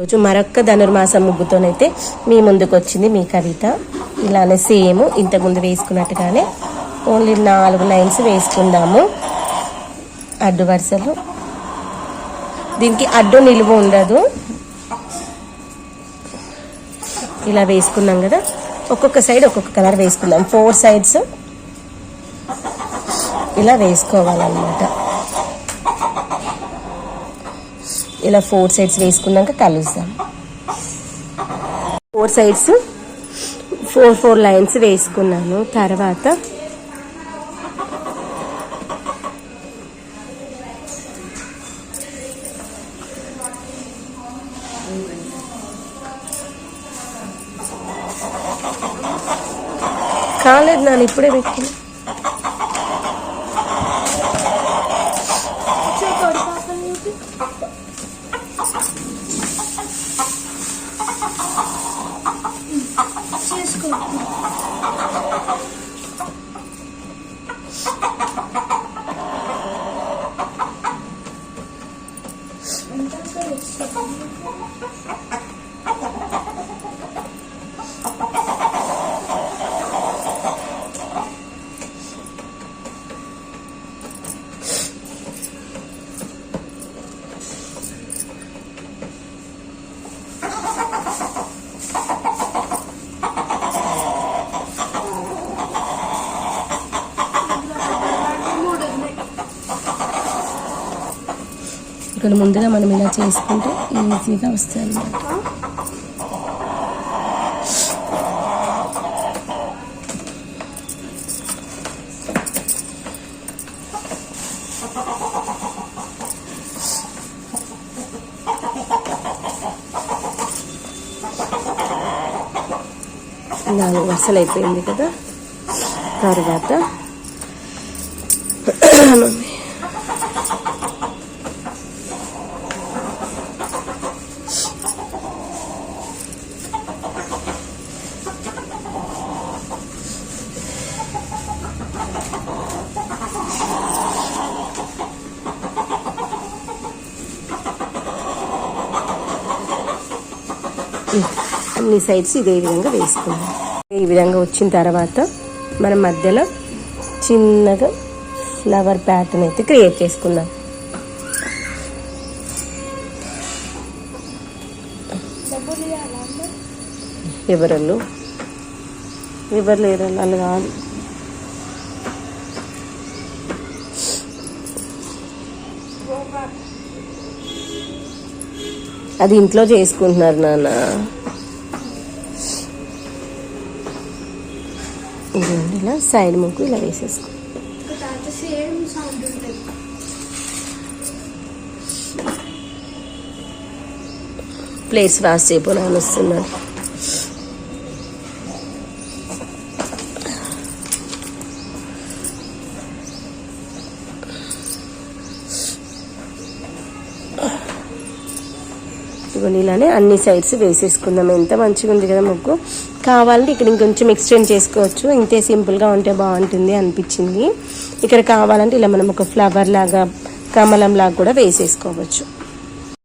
రోజు మరొక్క ధనుర్మాసం ముగ్గుతోనైతే మీ ముందుకు వచ్చింది మీ కవిత. ఇలానే సేమ్ ఇంతకుముందు వేసుకున్నట్టుగానే ఓన్లీ నాలుగు లైన్స్ వేసుకుందాము. అడ్డు వరుసలు. దీనికి అడ్డు నిలువ ఉండదు. ఇలా వేసుకున్నాం కదా. ఒక్కొక్క సైడ్ ఒక్కొక్క కలర్ వేసుకుందాం. Four sides. ఇలా వేసుకోవాలన్నమాట. ఇలా ఫోర్ సైడ్స్ వేసుకున్నాక కలుస్తాం. Four sides four four lines వేసుకున్నాను. తర్వాత కాలేదు నాన్న ఇప్పుడే పెట్టిన 先是个 ఇక్కడ ముందుగా మనం ఇలా చేసుకుంటే ఈజీగా వస్తాయి అన్నమాట. నాలుగు వరుసలు అయిపోయింది కదా. తర్వాత అన్ని సైడ్స్ ఇదే విధంగా వేసుకుందాం. ఈ విధంగా వచ్చిన తర్వాత మనం మధ్యలో చిన్నగా ఫ్లవర్ ప్యాటర్న్ అయితే క్రియేట్ చేసుకుందాం. ఎవరళ్ళు ఎవరు లేరు? వాళ్ళు కాదు. అది ఇంట్లో చేసుకుంటున్నారు నాన్న. ఇలా సైడ్ ముగ్గు ఇలా వేసేసుకో. ప్లేస్ వాష్ చేయబో నాన్న ఇవన్నీ ఇలానే అన్ని సైడ్స్ వేసేసుకుందాం. ఎంత మంచిగా ఉంది కదా ముగ్గు. కావాలంటే ఇక్కడ ఇంకొంచెం ఎక్స్టెండ్ చేసుకోవచ్చు. ఇంతే సింపుల్గా ఉంటే బాగుంటుంది అనిపించింది. ఇక్కడ కావాలంటే ఇలా మనం ఒక ఫ్లవర్ లాగా కమలం లాగా కూడా వేసేసుకోవచ్చు.